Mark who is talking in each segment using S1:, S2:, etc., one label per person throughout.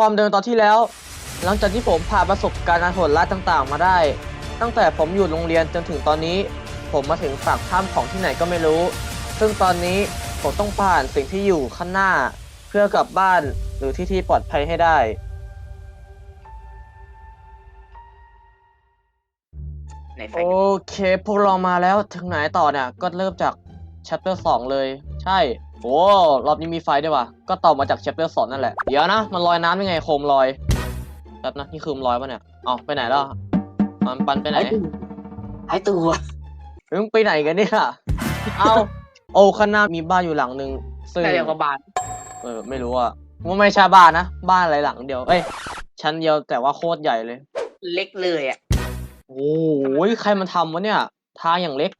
S1: ความเดิมตอนที่แล้ว หลังจากที่ผมผ่านประสบการณ์อันโหดร้ายต่างๆ มาได้ ตั้งแต่ผมอยู่โรงเรียนจนถึงตอนนี้ ผมมาถึงปากถ้ำของที่ไหนก็ไม่รู้ ซึ่งตอนนี้ผมต้องผ่านสิ่งที่อยู่ข้างหน้า เพื่อกลับบ้านหรือที่ที่ปลอดภัยให้ได้
S2: ในไฟ
S1: โอเค พวกเรามาแล้วถึงไหนต่อเนี่ย ก็เริ่มจาก chapter 2 เลย ใช่ โอ้รอบนี้มีไฟด้วยว่ะ ก็ต่อมาจาก chapter 2นั่นแหละ เดี๋ยวนะ มันลอยน้ำยังไงโคมลอยแป๊บนะนี่คือมนลอยปะเนี่ยเอาไปไหนแล้วมันปันไปไหน
S2: หายตัว
S1: เฮ้ยมึงไปไหนกันเนี่ยเอาโอ้ข้างหน้ามีบ้านอยู่หลังนึงซึ่ง
S2: แต่เดียวกับบาน
S1: เออไม่รู้อะว่าไม่ใช่บ้านนะ บ้านอะไรหลังเดียวเอ้ยชั้นเดียวแต่ว่าโคตรใหญ่เลย
S2: เล็กเลยอะ
S1: โอ้โหใครมันทำวะเนี่ยทางอย่างเล็ก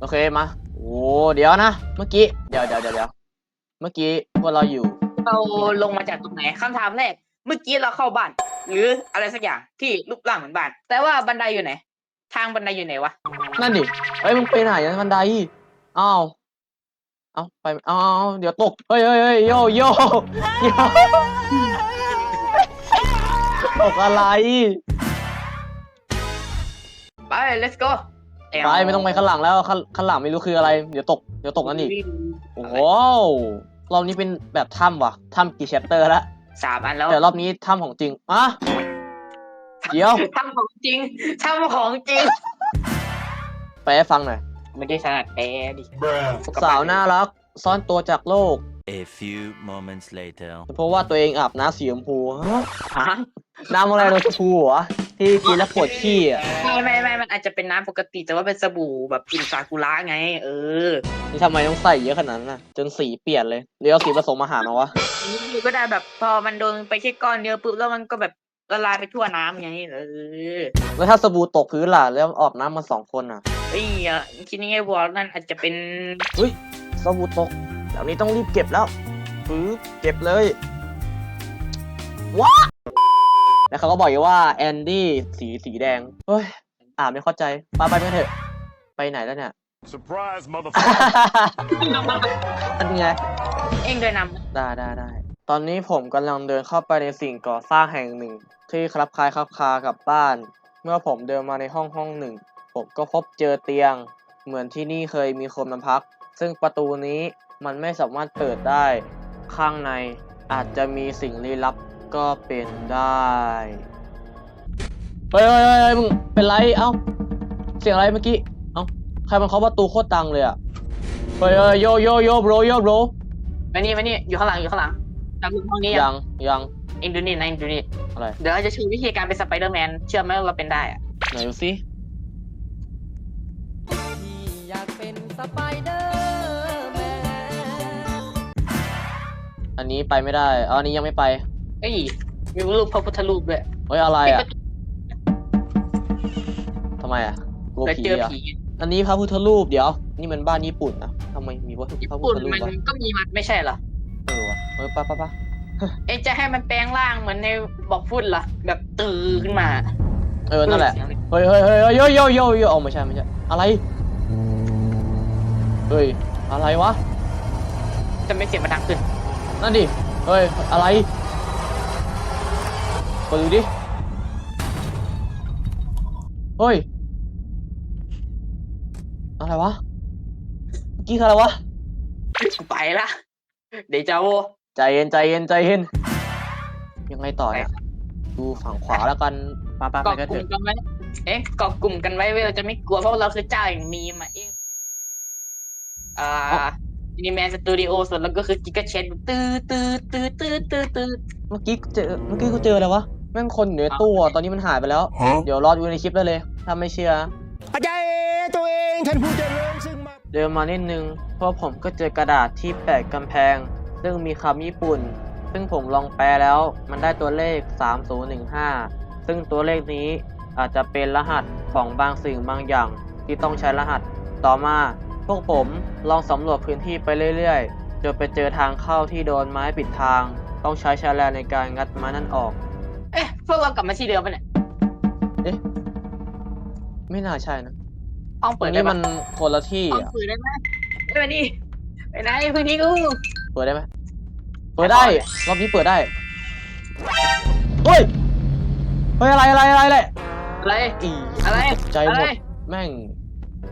S1: โอเคมา โอ้เดี๋ยวนะ เมื่อกี้ เดี๋ยวเดี๋ยวเดี๋ยวเดี๋ยวเมื่อกี้พวกเราอยู่
S2: เราลงมาจากตรงไหนคำถามแรก เมื่อกี้เราเข้าบ้าน หรืออะไรสักอย่างที่รูปร่างเหมือนบ้าน แต่ว่าบันไดอยู่ไหน ทางบันไดอยู่ไหนวะ
S1: นั่นดิเฮ้ยมึงไปไหนนะบันไดอ้าวเอาไปเอาเอาเอาเดี๋ยวตกเฮ้ยเฮ้ยเฮ้ยโยโยโยตกอะไร
S2: ไป let's go
S1: ไปไม่ต้องไปข้างหลังแล้วข้างข้างหลังไม่รู้คืออะไร เดี๋ยวตกเดี๋ยวตกนั่นอีกโอ้โหรอบนี้เป็นแบบถ้ำว่ะถ้ำกี่แชปเตอร์ละ
S2: สามอันแล้ว
S1: แต่รอบนี้ถ้ำของจริงอะเดี๋ยว
S2: ทำของจริงทำของจริง
S1: ไปให้ฟังหน่อย
S2: ไม่ได้ถนัดแปลดิ
S1: สาวน่ารักซ่อนตัวจากโลก
S3: A few moments later.
S1: เพราะว่าตัวเองอาบน้ำสีชมพูฮะ
S2: ฮะ
S1: น้ำอะไรโดนชมพูเหรอ ที่กินแล้วปวดขี้อะ
S2: ไม่ไม่ไม่มันอาจจะเป็นน้ำปกติ แต่ว่าเป็นสบู่แบบกลิ่นซากุระไง เออ
S1: นี่ทำไมต้องใส่เยอะขนาดนั้นน่ะ จนสีเปลี่ยนเลยหรือเอาสีผสมอาหารมาวะ
S2: อันนี้ก็ได้แบบพอมันโดนไปแค่ก้อนเดียวปุ๊บแล้วมันก็แบบละลายไปทั่วน้ำไงเออ
S1: แล้วถ้าสบู่ตกพื้นล่ะแล้วออกน้ำมาสองคนอะ
S2: ไอ้ยอะคิดยังไงวอลนั่นอาจจะเป็น
S1: เฮ้ยสบู่ตกแบบนี้ต้องรีบเก็บแล้วปึ๊บเก็บเลยว้า แล้วเขาก็บอกอยู่ว่าแอนดี้สีสีแดงเฮ้ยอ่านไม่เข้าใจไปไปกันเถอะ ไปไหนแล้วเนี่ย
S4: Surprise, motherfucker.
S1: อันไง
S2: เองเดินนำ
S1: ได้ได้ได้ตอนนี้ผมกำลังเดินเข้าไปในสิ่งก่อสร้างแห่งหนึ่ง ที่คลับคล้ายคลับคากับบ้าน เมื่อผมเดินมาในห้องห้องหนึ่ง ผมก็พบเจอเตียง เหมือนที่นี่เคยมีคนนำพัก ซึ่งประตูนี้มันไม่สามารถเปิดได้ ข้างในอาจจะมีสิ่งลี้ลับ ก็เป็นได้เฮ้ยเฮ้ยเฮ้ยเฮ้ยมึงเป็นไรเอ้าเสียงอะไรเมื่อกี้เอ้าใครมันเคาะประตูโคตรดังเลยอะเฮ้ยเฮ้ยโยโยโยโบรโยโบร
S2: มานี่มานี่อยู่ข้างหลังอยู่ข้างหลังจำห้องนี้
S1: ยังยัง
S2: เองดูนี่นะเองดูนี่
S1: อะไร
S2: เดี๋ยวเราจะโชว์วิธีการเป็นสไปเดอร์แมนเชื่อไหมว่าเราเป็นได้อะ
S1: ไหนดูสิ
S5: อยากเป็นสไปเดอร์แมน
S1: อันนี้ไปไม่ได้อ๋ออันนี้ยังไม่ไป
S2: เอ้ยมีรูปพระพุทธรูปด้วย
S1: เฮ้ยอะไรอะทำไมอะกลัว
S2: แล้ว
S1: ผี
S2: เจอ
S1: อะ
S2: ผี
S1: อันนี้พระพุทธรูปเดี๋ยว นี่มันบ้านญี่ปุ่นนะทำไมมีพระ
S2: ญี่
S1: พระพุ
S2: ปุ่
S1: ท
S2: น
S1: ธรูป
S2: มัน
S1: วะ
S2: ก็มีมันไม่ใช่เหรอ
S1: เออวะเออไปะปะปะ
S2: เอ้ยจะให้มันแปลงร่างเหมือนในบอกฟุตเหรอแบบตื่นขึ้นมา
S1: เออนั่นแหละ เฮ้ยเฮ้ยเฮ้ยเฮ้ยโยโยโยโยเอาไม่ใช่ไม่ใช่อะไร เฮ้ย อะไรวะ
S2: จะไม่เสียงมันดังขึ้น
S1: นั่นดิ เฮ้ย อะไรเปิ ดดูดิ เฮ้ย อะไรวะเมื่อกี้คืออะไรวะ
S2: ไปละเดจาโว
S1: ใจเย็นใจเย็นใจเย็น ยังไงต่อเนี่ย ดูฝั่งขวาแล้วกันปาปาไป
S2: เกาะ
S1: กัน
S2: ก
S1: เถ
S2: ลุ่ม
S1: อะ
S2: กันไว้ เอ๊ะเกาะกลุ่มกันไว้เว้ยเราจะไม่กลัวเพราะเราคือเจ้าอย่างมีมาเองอ่านี่แมนสตูดิโอส่วนแล้วก็คือกิกาเชนตื้อตื้อตื้อตื้อตื้อตื้อ
S1: เมื่อกี้เจอเมื่อกี้กูเจออะไรวะ แม่งคนอยู่ในตู้อะตอนนี้มันหายไปแล้ว
S4: Huh?
S1: เดี๋ยวรอดูในคลิปได้เลย ถ้าไม่เชื่อ
S4: อาจารย์ตัวเองท่านผู้เจริญซึ่งมา
S1: เดินมานิดนึงเพราะผมก็เจอกระดาษที่แปะกำแพง ซึ่งมีคำญี่ปุ่น ซึ่งผมลองแปลแล้ว มันได้ตัวเลข 3015 ซึ่งตัวเลขนี้อาจจะเป็นรหัสของบางสิ่งบางอย่าง ที่ต้องใช้รหัสต่อมา พวกผมลองสำรวจพื้นที่ไปเรื่อยๆจนไปเจอทางเข้าที่โดนไม้ปิดทาง ต้องใช้แฉลงในการงัดไม้นั่นออก
S2: เอ๊ะพวกเรากลับมาที่เดิมปะเนี่ย
S1: ไม่น่าใช่นะ
S2: ห้อง
S1: ตร
S2: เปิด
S1: ง
S2: ได้
S1: นี้
S2: ปะ
S1: มันคนละที่
S2: ห้อง
S1: อะ
S2: เปิดได้ไหมไปมาดิไปไหนพื้นที่กู
S1: เปิดได้ไหมเปิดได้ รอบนี้เปิดได้เฮ้ยเฮ้ยอะไรอะไรอะไรอะไร
S2: อะไร
S1: อี
S2: อะไร
S1: ตกใจหม
S2: อะไร
S1: ดแม่ง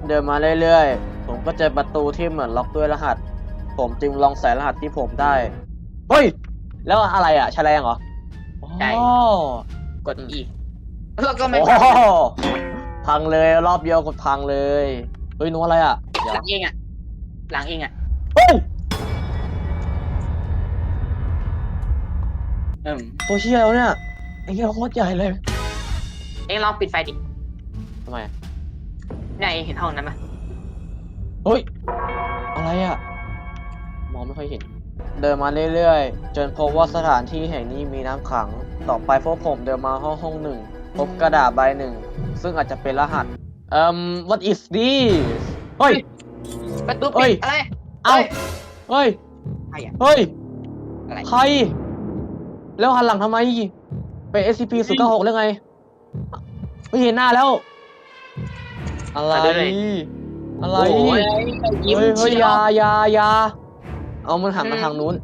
S1: เดินมาเรื่อยๆ ผมก็เจอประตูที่เหมือนล็อกด้วยรหัส ผมจึงลองใส่รหัสที่ผมได้ เฮ้ย แล้วอะไรอะแฉลงเหรอ
S2: ใช่
S1: อ๋อก
S2: ด E แล้วก็ไม่
S1: โอ้
S2: พัง
S1: โหพังเลยรอบเดียวกดพังเลย เฮ้ยนัวอะไรอะเดี๋ยว
S2: หลังเองอะ หลังเองอะ
S1: เฮ้ย
S2: อืม
S1: ตัวเชี่ยแล้วเนี่ยไอ้เหี้ยโคตรใหญ่เลย
S2: เองลองปิดไฟดิ
S1: ทำไมอะ
S2: เนี่ยเองเห็นห้องนั้นไหม
S1: เฮ้ยอะไรอะมองไม่ค่อยเห็น เดินมาเรื่อยๆ จนพบว่าสถานที่แห่งนี้มีน้ำขัง ต่อไปพวกผมเดินมาห้องห้องหนึ่ง พบกระดาษใบหนึ่ง ซึ่งอาจจะเป็นรหัสเอ่ม what is this เฮ้ย
S2: ประตู
S1: เอ้
S2: ปิ
S1: ย
S2: ดอะไร
S1: เอ้า
S2: เฮ้ย
S1: เฮ้ย
S2: ใครอะ
S1: เฮ้ย
S2: อะไร
S1: ใคร แล้วหันหลังทำไม เป็น SCP 0 9 6แล้วไง ไม่เห็นหน้าแล้ว อะไร
S2: ไปเลย
S1: อะไร
S2: โอ้ยยิ้ม
S1: เฮ้ยเฮ้ย
S2: เชี
S1: อย
S2: วยา
S1: อยาอยา เอามันหันมา
S2: อืม
S1: ทางนู้น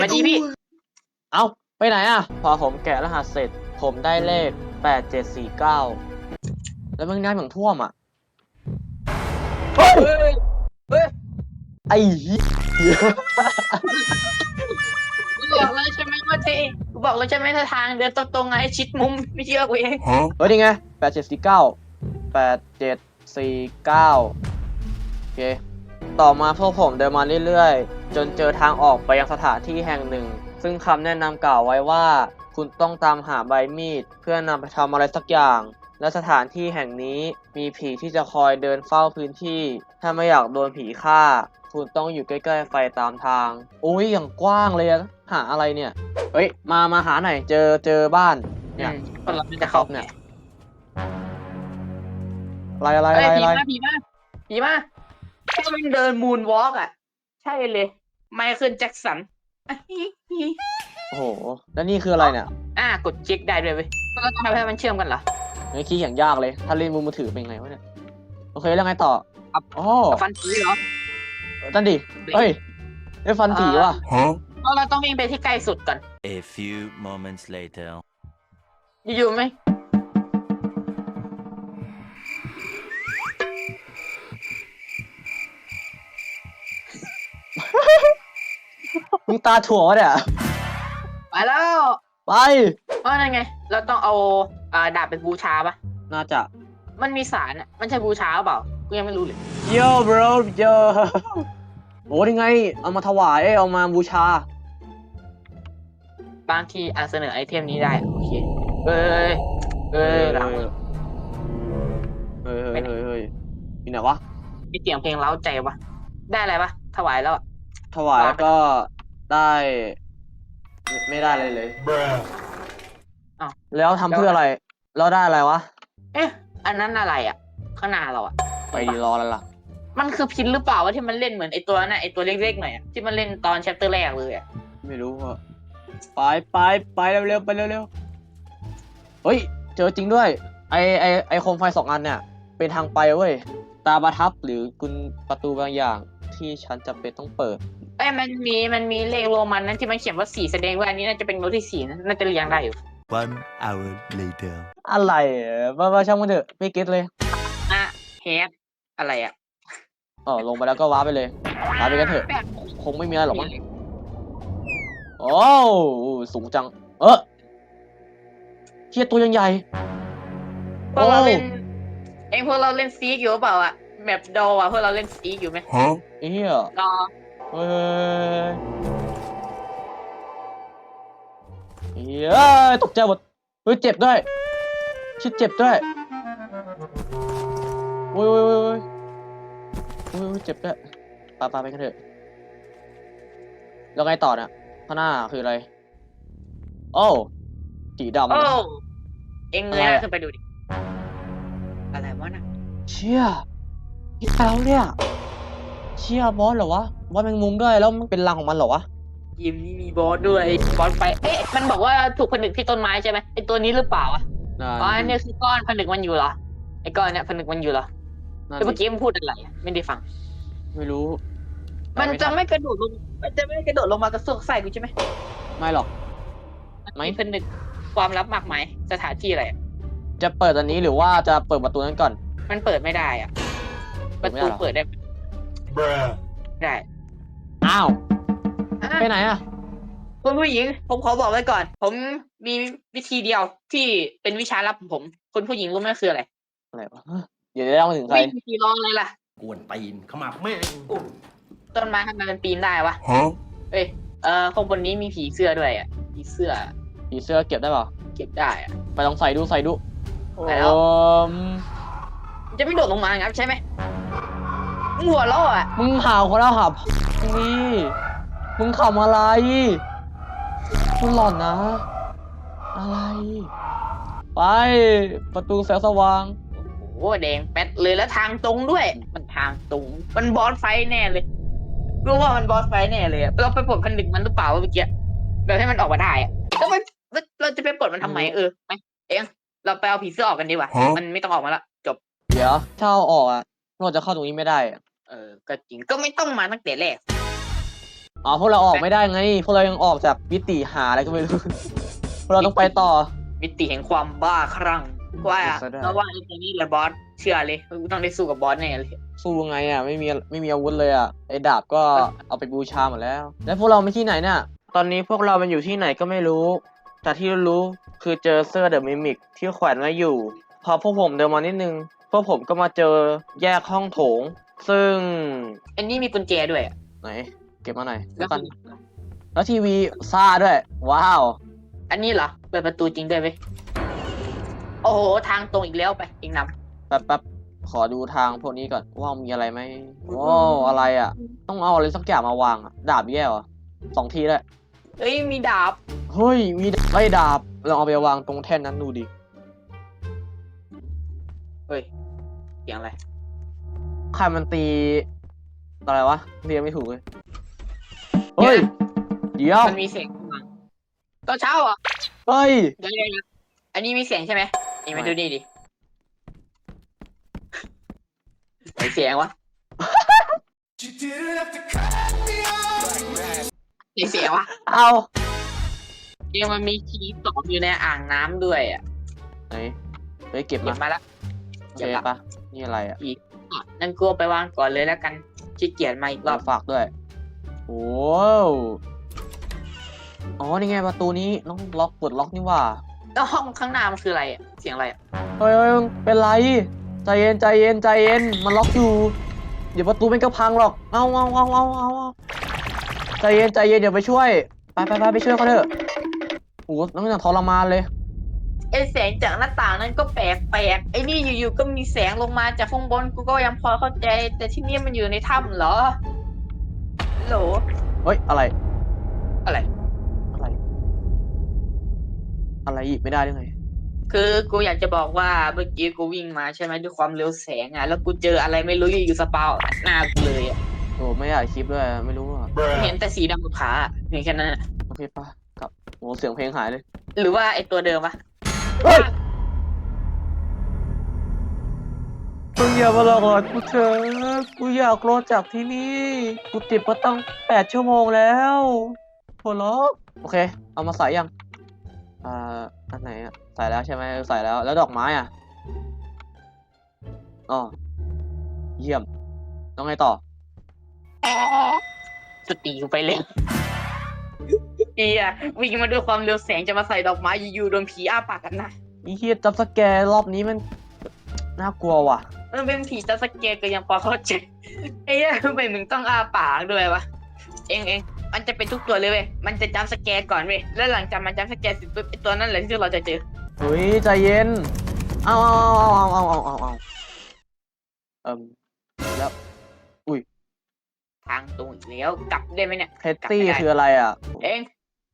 S2: มาดีพี่
S1: เอาไปไหนอะ พอผมแกะรหัสเสร็จ ผมได้เลขแปดเจ็ดสี่เก้าแล้วมันง่ายเหมือนท่วมอะเฮ้ย
S2: เฮ้ยเฮ้ย
S1: ไอ้เหี้ย
S2: กูบอกเลยใช่ไหมว่าเทกูบอกเลยใช่ไหมถ้าทางเดินตรงๆไงชิดมุมไม่เชื่อกูเอง
S1: เฮ้ยนี่ไงแปดเจ็ดสี่เก้าแปดเจ็ดสี่เก้าโอเค ต่อมาพวกผมเดินมาเรื่อยๆ จนเจอทางออกไปยังสถานที่แห่งหนึ่ง ซึ่งคำแนะนำกล่าวไว้ว่า คุณต้องตามหาใบมีด เพื่อนำไปทำอะไรสักอย่าง และสถานที่แห่งนี้มีผีที่จะคอยเดินเฝ้าพื้นที่ ถ้าไม่อยากโดนผีฆ่า คุณต้องอยู่ใกล้ๆไฟตามทางโอ้ยอย่างกว้างเลยอะหาอะไรเนี่ย เฮ้ย มามาหาหน่อยเจอเจอบ้านเนี่ย
S2: คนเราจะเข้า
S1: เนี่
S2: เนี่ยย
S1: อะไรอะไร
S2: เฮ้
S1: อะ
S2: ย
S1: ไรอะไร
S2: ผีมาผีมาผีมา แค่มันเดินมูนวอล์กอะ ใช่เลย ไมเคิลแจ็คสันอะฮิฮิ
S1: โอ้โห แล้วนี่คืออะไรเนี่ย
S2: อะกดเช็คได้ด้วยเว้ยแล้วก็ทำให้มันเชื่อมกันเหรอ
S1: ไอ้คีย์อย่างยากเลย ถ้าเล่นมือถือเป็นไงวะเนี่ย โอเคแล้วไงต่อ
S2: ครับ
S1: อ๋อ
S2: ฟันผีเหรอ
S1: นั่นดิเฮ้ยได้ฟันผีว่ะ
S2: เพราะเราต้องวิ่งไปที่ใกล้สุดก่อน
S3: A few moments later.
S2: อยู่ๆไหม
S1: มึงตาถั่ววะเนี่ย
S2: ไปแล้ว
S1: ไป
S2: ว่านั่นไง เราต้องเอาอ่าดาบไปบูชาปะ
S1: น่าจะ
S2: มันมีสารอะมันใช่บูชาหรือเปล่า กูยังไม่รู้เลย
S1: โย่ bro โย่โอ้ยังไง เอามาถวายเอ้ยเอามาบูชา
S2: บางทีอาจเสนอไอเทมนี้ได้ โอเค เอ้ยเอ้ยหลัง
S1: เฮ้ยเฮ้ยเฮ้ยเฮ้ยมีไหนวะ
S2: มีเสียงเพลงเล้าใจปะได้อะไรปะถวายแล้วอะ
S1: ถวายแล้วก็ ได้ไม่ไม่ได้เลยเลย
S2: อ้าว
S1: แล้วทำเพื่ออะไรแล้วได้อะไรวะ
S2: เอ๊ะ อันนั้นอะไรอะข้างหน้าเราอะ
S1: ไปดีรอแล้วล่ะ
S2: มันคือพินหรือเปล่าวะที่มันเล่นเหมือนไอตัวน่ะไอตัวเล็กๆหน่อยอะที่มันเล่นตอนแชปเตอร์แรกเลยอะ
S1: ไม่รู้อะไปไปไปเร็วๆไปเร็วๆเฮ้ย เจอจริงด้วย ไอไอไอโคมไฟสองอันเนี่ย เป็นทางไปเว้ย ตาประทับหรือกุญประตูบางอย่างที่ฉันจำเป็นต้องเปิด
S2: เอ้ยมันมีมันมีเลขโรมันนั้นที่มันเขียนว่าสี่แสดงว่าอันนี้น่าจะเป็นโน้ตที่สี่นะน่าจะเรียงได้อยู่
S3: One hour later.
S1: อะไรอะบ้าบ้าช่างมันเถอะไม่เก็ตเลย
S2: อะเฮดอะไรอะ
S1: อ๋อลงไปแล้วก็ว้าร์ปไปเลยว้าร์ปไปกันเถอะ
S2: แบบ
S1: คงไม่มีอะไรหรอกมั้งโอ้สูงจัง เออเทียตัวยังใหญ่
S2: พวกเราเล่นเองพวกเราเล่นซีกอยู่หรือเปล่าอะแบบดออะพวกเราเล่นซีกอยู่ไหม
S1: ไอ้เหี้ย
S2: ดอ
S1: เฮ้ยเฮ้ยตกใจหมดเฮ้ยเจ็บด้วย ชิดเจ็บด้วยโอ้ยโอ้ยโอ้ยโอ้ยโอ้ยเจ็บด้วยปาปาไปกันเถอะแล้วไงต่อเนี่ยข้างหน้าคืออะไร โอ้สีดำ
S2: โอ้ เองเงยห
S1: อะไร
S2: น้าขึ้นไปดูดิ อะไรวะน่ะ
S1: เชี่ยพี่แล้วเนี่ย เชี่ยบอสเหรอวะบอสแมงมุมด้วยแล้วมันเป็นรังของมันเหรอวะ
S2: ยิมนี่มีบอสด้วยบอสไฟเอ๊ะมันบอกว่าถูกผนึกที่ต้นไม้ใช่ไหมไอตัวนี้หรือเปล่าอะ
S1: นั่น
S2: อ๋ออันนี้คือก้อนผนึกมันอยู่เหรอไอก้อนเนี้ยผนึกมันอยู่เหรอ
S1: นั่น
S2: แล้วเมื่อ
S1: ดิ
S2: กี้มันพูดอะไรอะไม่ได้ฟัง
S1: ไม่รู้
S2: มันจะไม่กระโดดลงมันจะไม่กระโดดลงมากระซวกใส่กูใช่ไหม
S1: ไม่หรอกไม่
S2: ไม่เป็นหนึ่งความลับมากมายสถานที่อะไรอะ
S1: จะเปิดอันนี้หรือว่าจะเปิดประตูนั้นก่อน
S2: มันเปิดไม่ได้อะ
S1: เปิ
S2: ป
S1: ด
S2: ระ
S1: ไม่ได้
S2: ตู
S1: หรอ
S2: เปิดได้ไหม
S4: Bruh.
S2: ได้
S1: อ้าว
S2: อะ
S1: ไปไหนอะ
S2: คุณผู้หญิง ผมขอบอกไว้ก่อน ผมมีวิธีเดียวที่เป็นวิชาลับของผม คุณผู้หญิงรู้ไหมคืออะไร
S1: อะไรวะเดี๋ยวจะเล่ามาถึงใคร
S2: วิ่งขี่ร้องเลยล่ะ
S4: กวนตีนเข้ามาแม่ง
S2: ต้นไม้ทำไมมันปีนได้วะ
S4: Huh?
S2: เอ้ย เออข้างบนนี้มีผีเสื้อด้วยอะ ผีเสื้อ
S1: ผีเสื้อเก็บได้เปล่า
S2: เก็บได้อะ
S1: ไปลองใส่ดูใส่ดู
S2: ไปแล้ว
S1: โอม
S2: มันจะไม่โดดลงมาครับใช่ไหม หัวเราะอะ
S1: มึงหาวคนแล้วหับนี่มึงขำอะไรมึงหลอนนะ อะไร ไป ประตูแสงสว่าง
S2: โอ้โหแดงแป๊ดเลยแล้วทางตรงด้วย มันทางตรง มันบอสไฟแน่เลยรู้ว่ามันบอสไฟแน่เลยอะเราไปปลดพันดึกมันหรือเปล่าวะเมื่อกี้แบบให้มันออกมาได้อะแล้วมันแล้วเราจะไปปลดมันทำไมเออไปเองเราไปเอาผีเสื้อออกกันดีกว่า
S4: ฮะ
S2: มันไม่ต้องออกมาละจบ
S1: เดี๋ยวถ้าเอาออกอะ เราจะเข้าตรงนี้ไม่ได้อะ
S2: เออก็จริงก็ไม่ต้องมาตั้งแต่แรก
S1: อ๋อพวกเราออกไม่ได้ไง พวกเรายังออกจากมิติหาอะไรก็ไม่รู้ พวกเราต้องไปต่อ
S2: มิติแห่งความบ้าคลั่งว่า
S1: ซะได้
S2: เราว่าไอ้ตัวนี้แหละบอสเชื่อเลยกูต้องได้สู้กับบอสแน่เลย
S1: สู้ไงอะไม่มีไม่มีอาวุธเลยอะไอ้ดาบก็เอาไปบูชาหมดแล้ว แล้วพวกเราไม่ที่ไหนเนี่ยตอนนี้พวกเราเป็นอยู่ที่ไหนก็ไม่รู้ แต่ที่รู้คือเจอเสื้อเดอะมิมิกที่แขวนไว้อยู่ พอพวกผมเดินมานิดนึงพ วกผมก็มาเจอแยกห้องโถง ซึ่ง
S2: อันนี้มีกุญแจด้วยอะ
S1: ไหนเก็บมาหน่อย
S2: แล้
S1: แล้ววกัน
S2: คือ
S1: แล้วทีวีซ่าด้วย ว้าว
S2: อันนี้เหรอเปิดประตูจริงด้วยเว้ยโอ้โหทางตรงอีกแล้วไปเองน
S1: แป๊บแป๊บขอดูทางพวกนี้ก่อนว่ามีอะไรไหมโอ้อะไรอะ ต้องเอาอะไรสักอย่างมาวางอะดาบแย่เหรอสองทีเลยำ
S2: เอ้ยมีดาบ
S1: เฮ้ยมีไอ้ดาบลองเอาไปวางตรงแท่นนั้นดูดิ
S2: เฮ้ย เสียงอะไร
S1: ใครมันตีอะไรวะเรียกไม่ถูกเลยเฮ้ยเดี๋ยว
S2: มันมีเสียงมาตอนเช้าเหรอะ
S1: เฮ้ย
S2: เดี๋ยวเดี๋ยวเดี๋ยวอันนี้มีเสียงใช่ไหมเองมา
S1: ไม่
S2: ดูนี่ดิไหนเสียงวะไหนเสียงวะ
S1: เอา
S2: เองมันมีคีย์ตอบอยู่ในอ่างน้ำด้วยอะ
S1: ไหนเฮ้ยเก็บ
S2: เก็
S1: มา
S2: บมาละ
S1: โอ
S2: เก็
S1: เค
S2: บละ
S1: ปะ นี่อะไรอะ
S2: อะนั่นกูเอาไปวางก่อนเลยแล้วกันขี้เกียจมาอีกร
S1: ร
S2: อ
S1: อ
S2: บบ
S1: ฝากด้วย โอ้วอ๋อ นี่ไงประตูนี้ต้องล็อกปลดล็อกนี่หว่า
S2: แล้วห้องข้างหน้ามันคืออะไรอะเสียงอะไรอะ
S1: เฮ้ยเฮ้ยเป็นไร ใจเย็นใจเย็นใจเย็น มันล็อกอยู่ เดี๋ยวประตูมันก็พังหรอก เอาเอาเอาเอาเอาเอาใจเย็นใจเย็นเดี๋ยวไปช่วย ไปไปไปไปช่วยเขาเถอะโอ้โหน้องอย่างทรมานเลย
S2: ไอแสงจากหน้าต่างนั้นก็แปลกแปลกไอ้นี่อยู่ๆก็มีแสงลงมาจากข้างบนกูก็ยังพอเข้าใจ แต่ที่นี่มันอยู่ในถ้ำเหรอโหล
S1: เฮ้ย อะไร
S2: อะไร
S1: อะไร อะไรอีกไม่ได้ได้ไง
S2: คือกูอยากจะบอกว่าเมื่อกี้กูวิ่งมาใช่ไหมด้วยความเร็วแสงอะแล้วกูเจออะไรไม่รู้อยู่ๆสปาวหน้ากูเลยอะ
S1: โอ้ไม่อยากคลิปด้วยไม่รู้อะ
S2: เห็นแต่สีดำกับขาอะเพียงแค่นั้นอะ
S1: โอเคปะกลับโอ้เสียงเพลงหายเลย
S2: หรือว่าไอตัวเดิมวะ
S1: เฮ้ยมึงอย่ามาหลอกหลอนกูเถอะกูอยากรอดจากที่นี่ กูติดมาตั้งแปดชั่วโมงแล้วโหล็อกโอเค เอามาใส่ยังอ่าอันไหนอะใส่แล้วใช่ไหมใส่แล้ว แล้วดอกไม้อะอ๋อเยี่ยม ต้องไงต่อ
S2: สตีกูไปเลย เอียวิ่งมาด้วยความเร็วแสงจะมาใส่ดอกไม้อยู่ๆโดนผีอ้าปากกันนะ
S1: อีเฮียจับสแกร์รอบนี้มันน่ากลัวว่ะ
S2: มันเป็นผีจัสเกตก็ยังพอเข้าใจไอ้เหี้ยทำไมมึงต้องอ้าปากด้วยวะเองเองมันจะเป็นทุกตัวเลยเว้ยมันจะจำสแกนก่อนเว้ยแล้วหลังจากมันจำสแกนเสร็จปุ๊บไอ้ตัวนั้นแหละที่เราจะเจอ
S1: เฮ้ยใจเย็นเอาเอาเอาเอาเอาเอาเอาเอิ่มแล้ว
S2: ทางตรงอีกแล้วกลับได้ไหมเนี่ย
S1: เพตตี้คืออะไรอะ
S2: เอง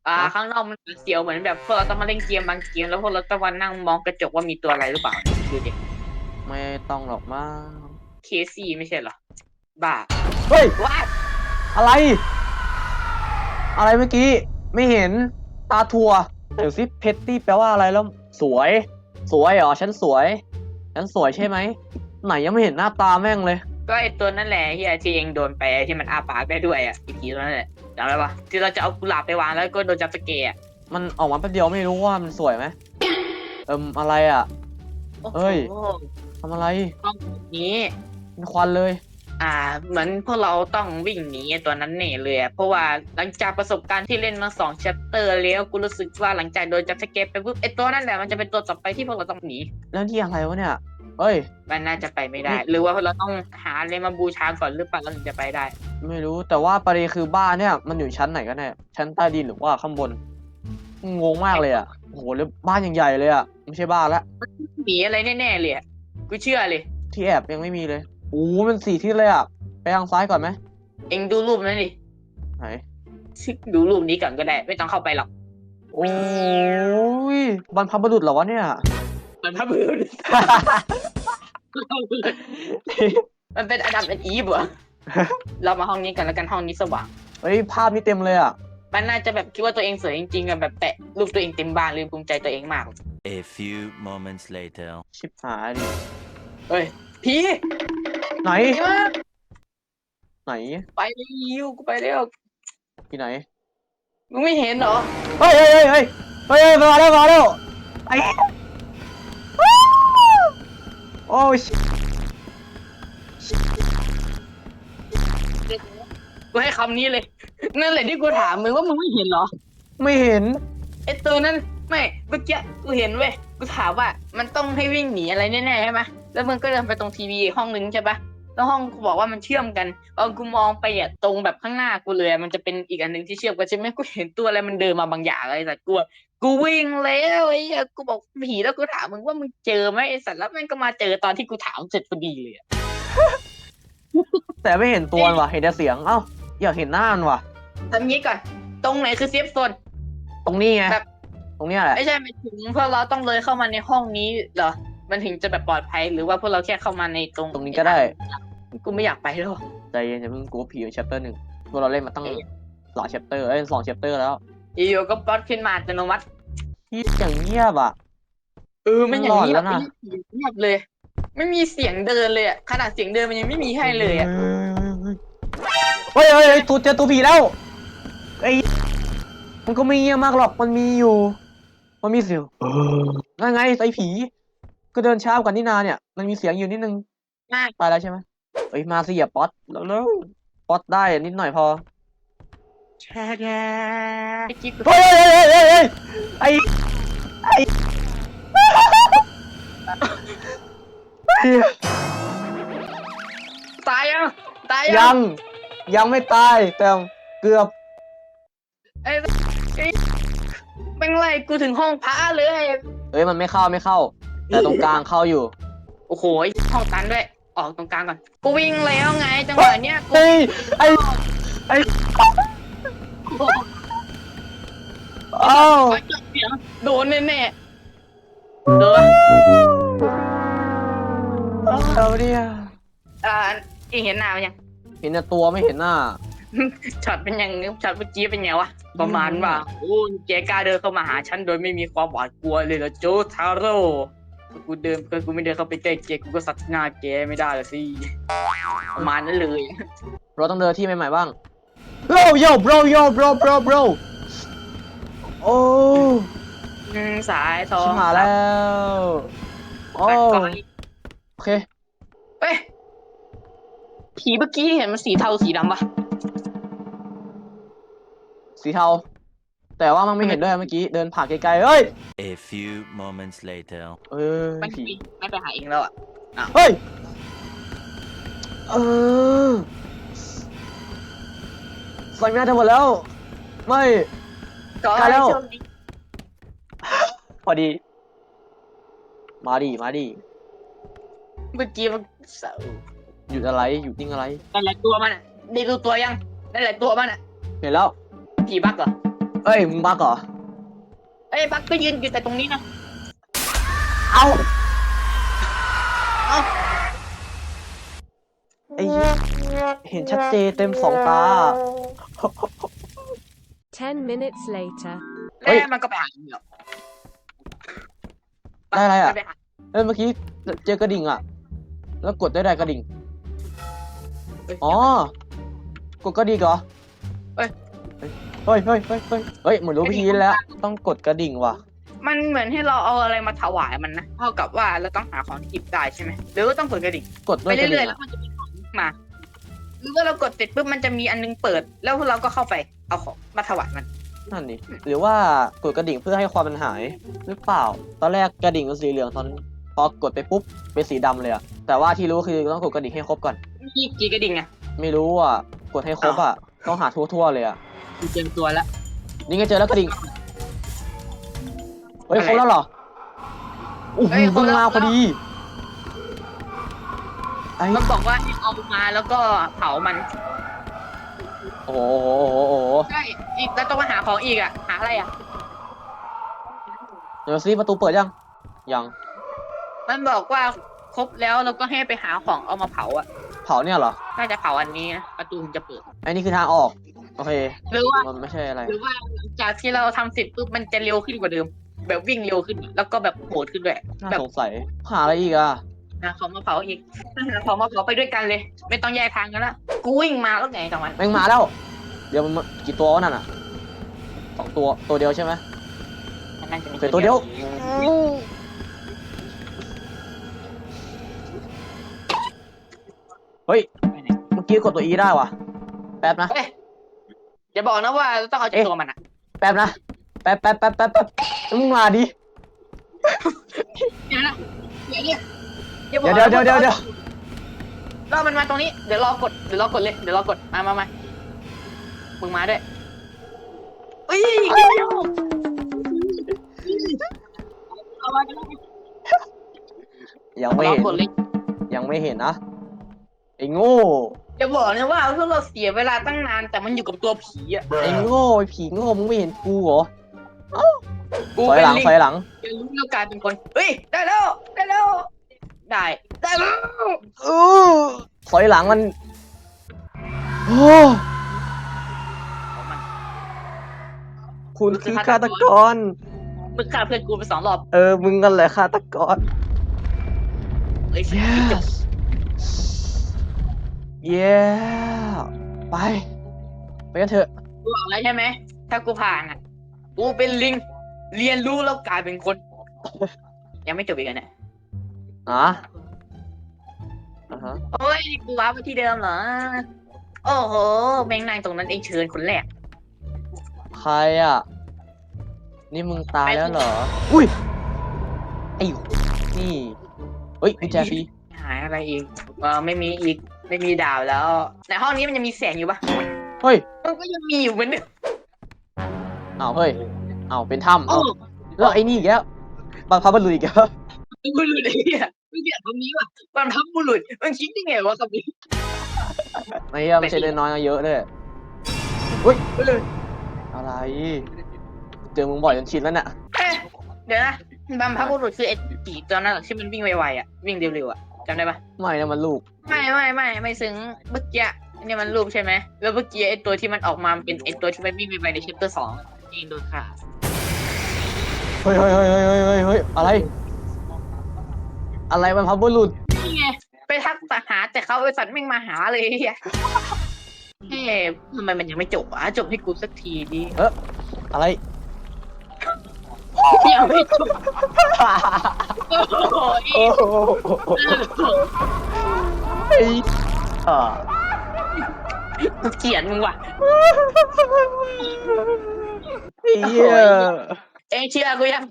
S2: อ่า
S1: ฮะ
S2: ข้างนอกมันเสียวเหมือนแบบพวกเราต้องมาเล่นเกมบางเกมแล้วพวกเราต้องมานั่งมองกระจกว่ามีตัวอะไรหรือเปล่าดูดิ
S1: ไม่ต้องหรอกมั้ง
S2: เคซี่ไม่ใช่เหรอบ้า
S1: เฮ้ย
S2: ว้า
S1: อะไร อะไรเมื่อกี้ไม่เห็นตาทัวเดี๋ยวสิเพตตี้แปลว่าอะไรแล้ว สวย สวยเหรอฉันสวย ฉันสวยใช่ไหมไหนยังไม่เห็นหน้าตาแม่งเลย
S2: ก็ไอตัวนั่นแหละที่ที่เองโดนไปที่มันอ้าปากได้ด้วยอะอีกทีตัวนั่นแหละ จำได้ปะที่เราจะเอากุหลาบไปวางแล้วก็โดนจับสเกย์อะ
S1: มันออกมาแป๊บเดียวไม่รู้ว่ามันสวยไหมเอิมอะไรอะ
S2: โอ้โห
S1: เฮ้ย ทำอะไร
S2: ต้องแบบนี้
S1: เป็นควันเลย
S2: อ่า เหมือนพวกเราต้องวิ่งหนีไอ้ตัวนั้นแน่เลยอะเพราะว่าหลังจากประสบการณ์ที่เล่นมาสองแชปเตอร์แล้วกูรู้สึกว่าหลังจากโดนจับสเก็ตไปปุ๊บไอ้ตัวนั่นแหละมันจะเป็นตัวต่อไปที่พวกเราต้องหนี
S1: แล้วนี่อะไรวะเนี่ย เอ้ย
S2: มันน่าจะไปไม่ได้ หรือว่าพวกเราต้องหาอะไรมาบูชาก่อนหรือเปล่าเราถึงจะไปได้
S1: ไม่รู้แต่ว่าประเด็นคือบ้านเนี่ย มันอยู่ชั้นไหนกันแน่ชั้นใต้ดินหรือว่าข้างบนงงมากเลยอะโอ้โหแล้วบ้านยังใหญ่เลยอะไม่ใช่บ้านละ
S2: หนีอะไรแน่ๆเลยอะกูเชื่อเลย
S1: ที่แอบยังไม่มีเลยโอ้โหมันสี่ทิศเลยอะไปทางซ้ายก่อนไหม
S2: เองดูรูปนั้นดิ
S1: ไหน
S2: ดูรูปนี้ก่อนก็ได้ ไม่ต้องเข้าไปหรอก
S1: โอ้ยบรรพบุรุษเหรอวะเนี่ย
S2: มั นพระบุรุษมันเป็นอดัมเป็นอีฟเหรอ เรามาห้องนี้กันแล้วกันห้องนี้สว่าง
S1: เฮ้ยภาพนี้เต็มเลยอะ
S2: มันน่าจะแบบคิดว่าตัวเองสวยจริงๆอะแบบแปะรูปตัวเองเต็มบ้านเลยภูมิใจตัวเองมาก
S3: A few moments later.
S1: ชิบหายดิ
S2: เฮ้ยพี่
S1: ไหน
S2: พี่มาก
S1: ไหน
S2: ไปเร็วกูไปเร็ว
S1: ที่ไหน
S2: มึงไม่เห็นเหรอ
S1: เฮ้ยเฮ้ยเฮ้ยเฮ้ยเฮ้ยมาแล้วมาแล้วไอ้ โอ้ชิ
S2: กูให้คำนี้เลย นั่นแหละที่กูถามมึงว่ามึงไม่เห็นเหรอ
S1: ไม่เห็น
S2: ไอตัวนั้นไม่เมื่อกี้กูเห็นเว้ยกูถามว่า มันต้องให้วิ่งหนีอะไรแน่ๆใช่ไหมแล้วมึงก็เดินไปตรงทีวีห้องนึงใช่ปะแล้วห้องกูบอกว่ามันเชื่อมกันพอกูมองไปอะตรงแบบข้างหน้ากูเลยอะมันจะเป็นอีกอันหนึ่งที่เชื่อมกันใช่ไหมกูเห็นตัวอะไรมันเดินมาบางอย่างอะไรแต่กูอะ กูวิ่งแล้วไอ้เหี้ยกูบอกผีแล้วกูถามมึงว่ามึงเจอไหมไอ้สัตว์แล้วมันก็มาเจอตอนที่กูถามเสร็จพอดีเลยอะ
S1: แต่ไม่เห็นตัวมันว่ะ เห็นแต่เสียง เอ้า อยากเห็นหน้ามันว่ะ
S2: ทำงี้ก่อน ตรงไหนคือเซฟโซน
S1: ตรงนี้ไง
S2: แบบ
S1: ตรงเนี้ยแหละ
S2: ไม่ใช่หมายถึงพวกเราต้องเลยเข้ามาในห้องนี้เหรอ มันถึงจะแบบปลอดภัยหรือว่าพวกเราแค่เข้ามาในตรง
S1: ตรงนี้ก็ได้
S2: กูไม่อยากไปแล้ว
S1: ใจเย็นอย่าเพิ่งกลัวผีใน chapter หนึ่งพวกเราเล่นมาตั้ง
S2: เอ๊ะ
S1: หลาย chapter เอ้ยสอง chapter แล้ว
S2: อยู่ๆก็ป๊อตขึ้นมาอัตโนมัติ
S1: ที่อย่างเงียบอะ
S2: เออมันอย่างนี้
S1: หล
S2: แบ
S1: อน
S2: บ
S1: แล้วนะ
S2: เงียบเลย ไม่มีเสียงเดินเลยอะขนาดเสียงเดินมันยังไม่มีให้เลยอะ
S1: เฮ้ยเฮ้ยเฮ้ยตัวเจอตัวผีแล้วไอ้มันก็ไม่เงียบมากหรอกมันมีอยู่ มันมีเสียงนั่นไงไอ้ผี ก็เดินช้ากว่านี่นาเนี่ย มันมีเสียงอยู่นิดนึง
S2: มาก
S1: ไปแล้วใช่ไหมเอ้ยมาสิอย่าป๊อตแล้วแล้วป๊อตได้นิดหน่อยพอ
S2: ไอ้จิ๊ก
S1: เฮ้ยเฮ้ยเฮ้ยเฮ้ยไอ้ไอ้เหี้ย
S2: ตายยังตาย
S1: ยังยังไม่ตายแต่เกือบ
S2: ไอ้ไอ้แม่งไล่กูถึงห้องพระเลย
S1: เอ้ยมันไม่เข้าไม่เข้า แต่ตรงกลางเข้าอยู่
S2: โอ้โหไอ้ห้องตันด้วยออกตรงกลางก่อนกูวิ่งแล้วไงจังหวะเนี้ยกู
S1: เฮ้ยไอ้ไอ้ อ้าว
S2: ขอจับเสียงโดนแน่ๆโดนปะ
S1: เอาเนี่ย
S2: อ่าเองเห็นหน้ามันยัง
S1: เห็นแต่ตัวไม่เห็นหน้า
S2: ช็อตเป็นยังช็อตเมื่อกี้เป็นไงวะ ประมาณว่าโอ้แกกล้าเดินเข้ามาหาฉันโดยไม่มีความหวาดกลัวเลยเหรอโจทาโร่ถ้ากูเดินถ้ากูไม่เดินเข้าไปใกล้แกกูก็สัตว์หน้าแกไม่ได้ละสิประมาณนั้นเลย
S1: เราต้องเดินที่ใหม่ๆบ้าง bro yo bro yo bro bro bro โอ้
S2: อืมสายทอง
S1: ชิบหายแล้ว โอ้
S2: ตัดก่อน
S1: โอเค
S2: เอ้ยผีเมื่อกี้เห็นมันสีเทาสีดำปะ
S1: สีเทา แต่ว่ามันไม่เห็นด้วยเมื่อกี้ เดินผ่านไกลๆ เฮ้ย
S3: A few moments later.
S1: เออ
S2: ไม่
S1: ผี
S2: ไม่ไปหาเองแล้วอะ
S1: เฮ้ย เออ ใส่แมสทั้งหมดแล้ว ไม่
S2: ก็
S1: ตายแล้ว
S2: ให้โชคดี
S1: พอดี มาดิมาดิ
S2: เมื่อกี้มันเสา
S1: หยุดอะไรหยุดนิ่งอะไร
S2: นั่นแหละตัวมันอะได้ดูตัวยังนั่นแหละตัวมันอะ
S1: เห็นแล้ว
S2: ผีบักเหรอ
S1: เอ้ยมึงบักเหรอ
S2: เอ้ยบักก็ยืนอยู่แต่ตรงนี้นะ
S1: เอา
S2: เอ้า
S1: ไอ้เหี้ยเห็นชัดเจนเต็มสองตา
S5: 10 minutes later.
S1: เฮ้ย
S2: แล้วมันก็ไปหาเองเหรอ
S1: ได้อะไรอะ
S2: ปหา
S1: เอ้ยเมื่อกี้เจอกระดิ่งอะ แล้วกดได้ได้กระดิ่งอ๋อ กดกระดิ่งเหรอ
S2: เอ้ย
S1: เฮ้ย เฮ้ย เฮ้ย เฮ้ย เฮ้ยเหมือนรู้วิธีแล้ว ต้องกดกระดิ่งว่ะ
S2: มันเหมือนให้เราเอาอะไรมาถวายมันนะ เท่ากับว่าเราต้องหาของที่หยิบได้ใช่ไหมหรือว่าต้องกดกระดิ่ง
S1: กดด้
S2: ไป
S1: วยกระ
S2: เรื่
S1: ดิ่
S2: อย
S1: ง
S2: ๆแล้ว
S1: อะ
S2: มันจะมีของมา หรือว่าเรากดเสร็จปุ๊บมันจะมีอันนึงเปิด แล้วเราก็เข้าไปเอาของมาถวายมัน
S1: นั่นดิหรือว่ากดกระดิ่งเพื่อให้ความมันหายหรือเปล่า ตอนแรกกระดิ่งเป็นสีเหลืองตอนพอกดไปปุ๊บเป็นสีดำเลยอะแต่ว่าที่รู้คือต้องกดกระดิ่งให้ครบก่อน
S2: มีกี่กระดิ่งอะ
S1: ไม่รู้อะกดให้ครบอะต้องหาทั่วๆเลยอะ
S2: กูเตรียมตัวแล้ว
S1: นี่ไงเจอแล้วกระดิ่งเฮ้ย
S2: อะไร
S1: ครบแล้วเหรอโอ้โห
S2: เฮ้ยคร
S1: เพิ่
S2: บ
S1: ง
S2: แล้ว
S1: มาพอดี ไอ้
S2: มันบอกว่าให้เอามาแล้วก็เผามัน
S1: โอ้โหโอ้โหโอ้โห
S2: ใช่อีกแล้วต้องมาหาของอีกอะหาอะไรอะ
S1: เดี๋ยวซิประตูเปิดยัง ยัง
S2: มันบอกว่าครบแล้วเราก็ให้ไปหาของเอามาเผาอะ
S1: เผาเนี่ยเหรอ
S2: น่าจะเผาอันนี้นะประตูมันจะเปิด
S1: ไอ้นี่คือทางออก โอเค
S2: หรือว่า
S1: มันไม่ใช่อะไร
S2: หรือว่าหลังจากที่เราทำเสร็จปุ๊บมันจะเร็วขึ้นกว่าเดิม แบบวิ่งเร็วขึ้น แล้วก็แบบโหดขึ้นด้วย
S1: น่า
S2: แบบ
S1: สงสัย หาอะไรอีกอะ
S2: หาของมาเผาอีกหาของมาเผาไปด้วยกันเลย ไม่ต้องแยกทางกันละกูวิ่งมาแล้วไงกับมัน
S1: แม่งมาแล้ว เดี๋ยวมันมากี่ตัววะนั่นอะสองตัวตัวเดียวใช่ไหม
S2: มันน่าจะมี
S1: เสร็จตัวเดียวเฮ้ยเมื่อกี้กดตัว E ได้ว่ะ แป๊บนะ
S2: เฮ้ยอย่าบอกนะว่าเราต้องเอาจาก
S1: เอ๊ะ
S2: ตัวมันอะ
S1: แป๊บนะแป๊บแป๊บแป๊บแป๊บแป๊บมึงมาดิ
S2: เดี๋ยวนะเดี๋ยวเนี่ยอย่าบอ
S1: เดี๋
S2: ก
S1: ยวเดี๋ยวเดี๋ยวเดี๋ยวเดี๋ยว
S2: รอมันมาตรงนี้ เดี๋ยวรอกด เดี๋ยวรอกดเลย เดี๋ยวรอกด มามามามึงมาด้วยเอ้ยเดี๋ยวเอามา
S1: ยัง
S2: ร
S1: ไม่
S2: อ
S1: เห็น
S2: กดเลย
S1: ยังไม่เห็นนะไอ้โง่
S2: อย่าบอกนะว่าพวกเราเสียเวลาตั้งนานแต่มันอยู่กับตัวผีอะ
S1: ไอ้โง่ไอ้ผีโง่มึงไม่เห็นกูเหรอ
S2: กู
S1: ถอย
S2: เป็น
S1: หลัง
S2: ลิง
S1: ถอยหลัง
S2: จะรู้แล้วกลายเป็นคน เฮ้ย ได้แล้ว ได้แล้ว ได้ได้แล้ว
S1: อู้ถอยหลังมัน โอ้
S2: เอามัน
S1: คุณคือฆาตกร
S2: มึงฆ่าเพื่อนกูไปสองรอบ
S1: เออ มึงกันแหละฆาตกร
S2: เฮ้ยไม่จบ
S1: yeah ไป ไปกันเถอะ
S2: กูบอกแล้วใช่ไหม ถ้ากูผ่านอะ กูเป็นลิง เรียนรู้แล้วกลายเป็นคน ยังไม่จบอีกอันเนี่ย
S1: อะอ่าฮะ
S2: โอ้ยกูว้าไปที่เดิมเหรอ โอ้โห แมงนางตรงนั้นเองเชิญคนแรก
S1: ใครอะ นี่มึงตายแล้วเหรอ อุ้ย ไอ้นี่ เฮ้ยกุญแจฟรี
S2: หายอะไรอีกเออไม่มีอีก ไม่มีดาวแล้วในห้องนี้มันยังมีแสงอยู่ปะ
S1: เฮ้ย
S2: มันก็ยังมีอยู่เหมือนเดิม
S1: อ้าวเฮ้ยอ้าวเป็นถ้ำ
S2: โอ้
S1: เอ้าแล้วไอ้นี่อีกแล้วบางพับมันลุยอีกแล้ว
S2: บุรุษไอ้เนี่ย ไม่เกี่ยวกับนี้ว่ะบรรพบุรุษมันคิดได้ไงวะคำนี้
S1: ไอ้เหี้ยไม่ใช่น้อยๆนะเยอะเลยอุ้ยอะไรเจอมึงบ่อยจนชินแล้วเนี่ย
S2: เอ๊ะเดี๋ยวนะบรรพบุรุษคือไอ้ผีตัวนั้นเหรอที่มันวิ่งไวๆอะวิ่งเร็วๆอะจำได้ปะ
S1: ไม่นะมันลูก
S2: ไม่ไม่ไม่ไม่ซึ้งเมื่อกี้เนี่ยมันรูปใช่ไหมแล้วเมื่อกี้ไอ้ตัวที่มันออกมาเป็นไอ้ตัวที่มันวิ่งไวๆในเชปเตอร์สองเองโดนฆ่า
S1: เฮ้ยเฮ้ยเฮ้ยเฮ้ยเฮ้ยเฮ้ยเฮ้ยอะไร อะไรมันพับบุรุษ
S2: นี่ไงไปทักไปหาแต่เขาไอ้สัตว์แม่งมาหาเลยไอ้เฮียเฮ้ยทำไมมันยังไม่จบอะจบให้กูสักทีดิ
S1: อะไร
S2: ยังไม่จบโอ้โห
S1: โอ้โหเฮ้ยอ่า
S2: เกลียดมึงว่ะ
S1: เหี้ย
S2: เองเชื่อกูยัง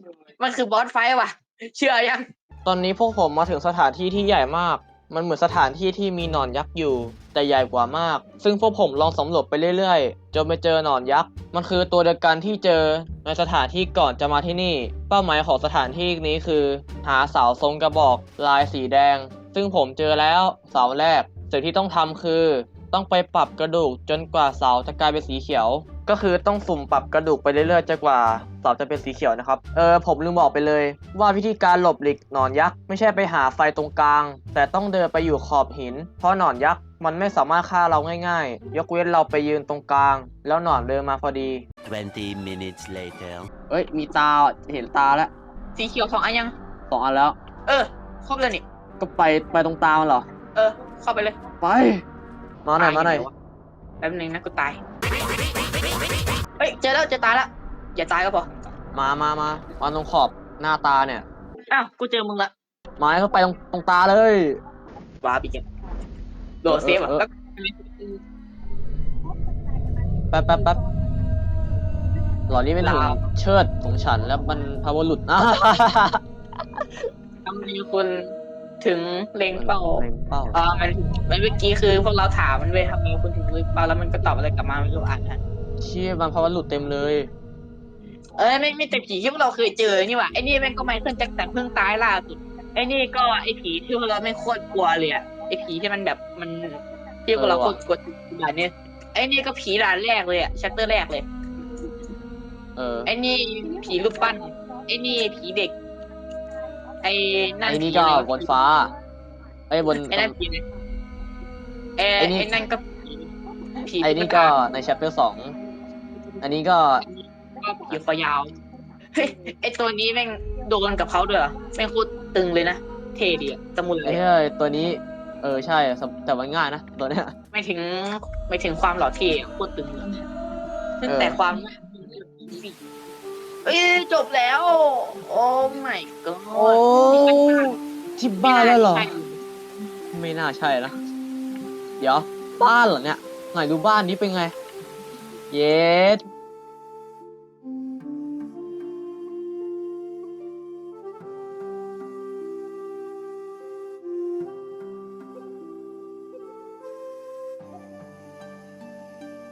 S2: มันคือบอสไฟท์ว่ะ เชื่อยัง
S1: ต อนนี้พวกผมมาถึงสถานที่ที่ใหญ่มาก มันเหมือนสถานที่ที่มีหนอนยักษ์อยู่ แต่ใหญ่กว่ามาก ซึ่งพวกผมลองสำรวจไปเรื่อยๆ จนไปเจอหนอนยักษ์ มันคือตัวเดียวกันที่เจอในสถานที่ก่อนจะมาที่นี่ เป้าหมายของสถานที่นี้คือ หาเสาทรงกระบอกลายสีแดง ซึ่งผมเจอแล้วเสาแรก สิ่งที่ต้องทำคือ ต้องไปปรับกระดูกจนกว่าเสาจะกลายเป็นสีเขียว ก็คือต้องสุ่มปรับกระดูกไปเรื่อยๆจนกว่าเสาจะเป็นสีเขียวนะครับ เออผมลืมบอกไปเลย ว่าวิธีการหลบหลีกหนอนยักษ์ไม่ใช่ไปหาไฟตรงกลาง แต่ต้องเดินไปอยู่ขอบหิน เพราะหนอนยักษ์มันไม่สามารถฆ่าเราง่ายๆ ยกเว้นเราไปยืนตรงกลาง แล้วหนอนเดินมาพอดี
S3: 20 minutes later.
S1: เอ้ย มีตาเห็นตาแล้ว
S2: สีเขียวสองอันยัง
S1: สองอันแล้ว
S2: เออ ครบแล้วนี่
S1: ก็ไปไปตรงตามันเหรอ
S2: เออ เข้าไปเลย
S1: ไป มาหน่อยมาหน่อย
S2: ตวะแป๊บนึงนะกูตาย เฮ้ยเจอแล้วเจอตายแล้วอย่าตายก็พอ
S1: มามามามาตรงขอบหน้าตาเนี่ย
S2: อ้าวกูเจอมึงละ
S1: ไม้เข้าไปตรงตรงตาเลย
S2: ว้าปีกนโดดเซฟอะ
S1: เออ
S2: แล้ว
S1: แป๊บแป๊บแป๊บหลอดนี้เป็นถุงเชิดของฉันแล้วมันพาวเวอร์หลุดอะ
S2: ทำไมคุณถึงเล็งเป้า
S1: เล็งเป้า
S2: เออมันมันเมื่อกี้คือพวกเราถามมันเว้ยทำไมคุณถึงเล็งเป้าแล้วมันก็ตอบอะไรกลับมาไม่รู้อ่านอ่าน
S1: เชี่ยมันพาวเวอร์หลุดเต็มเลย
S2: เอ้ยไม่ไม่แต่ผีที่พวกเราเคยเจอนี่หว่าไอ้นี่แม่งก็ไมเคิลแจ็คสันเพิ่งตายล่าสุดไอ้นี่ก็ไอ้ผีที่พวกเราไม่โคตรกลัวเลยอะไอ้ผีที่มันแบบมันที่พวกเราโคตรกลัวด่านเนี้ยไอ้นี่ก็ผีด่านแรกเลยอะชัตเตอร์แรกเลย
S1: เออ
S2: ไอ้นี่ผีรูปปั้นไอ้นี่ผีเด็ก ไอ้นั่น
S1: ไอ้นี่
S2: ผี
S1: ก็
S2: อะไรวะ
S1: บนฟ้าไอ้บน
S2: ไอ้นั่นผีอะไรเอ้ย
S1: ไอ้นี่
S2: ไอ้นั่นก็ผีผี
S1: ไอ้นี่ก็ในแชปเตอร์สอง อันนี้ก็
S2: ก็ผีคอยาวเฮ้ยไอ้ตัวนี้แม่งโดนกับเขาด้วยเหรอแม่งโคตรตึงเลยนะ เท่ดีอะตะมุนเล
S1: ไอ้
S2: ย
S1: เฮ้ยตัวนี้ เออใช่สำแต่มันง่ายนะตัวเนี้ย
S2: ไม่ถึงไม่ถึงความหล่อเท่โคตรตึงเลยซึ่ง
S1: เออ
S2: แต่ความเอ้ยจบแล้ว โอ้ my god
S1: โอ้ที่บ้านแล้วเหรอ
S2: ใช่
S1: ไม่น่าใช่นะ เดี๋ยวบ้านเหรอเนี่ยไหนดูบ้านนี้เป็นไง เยส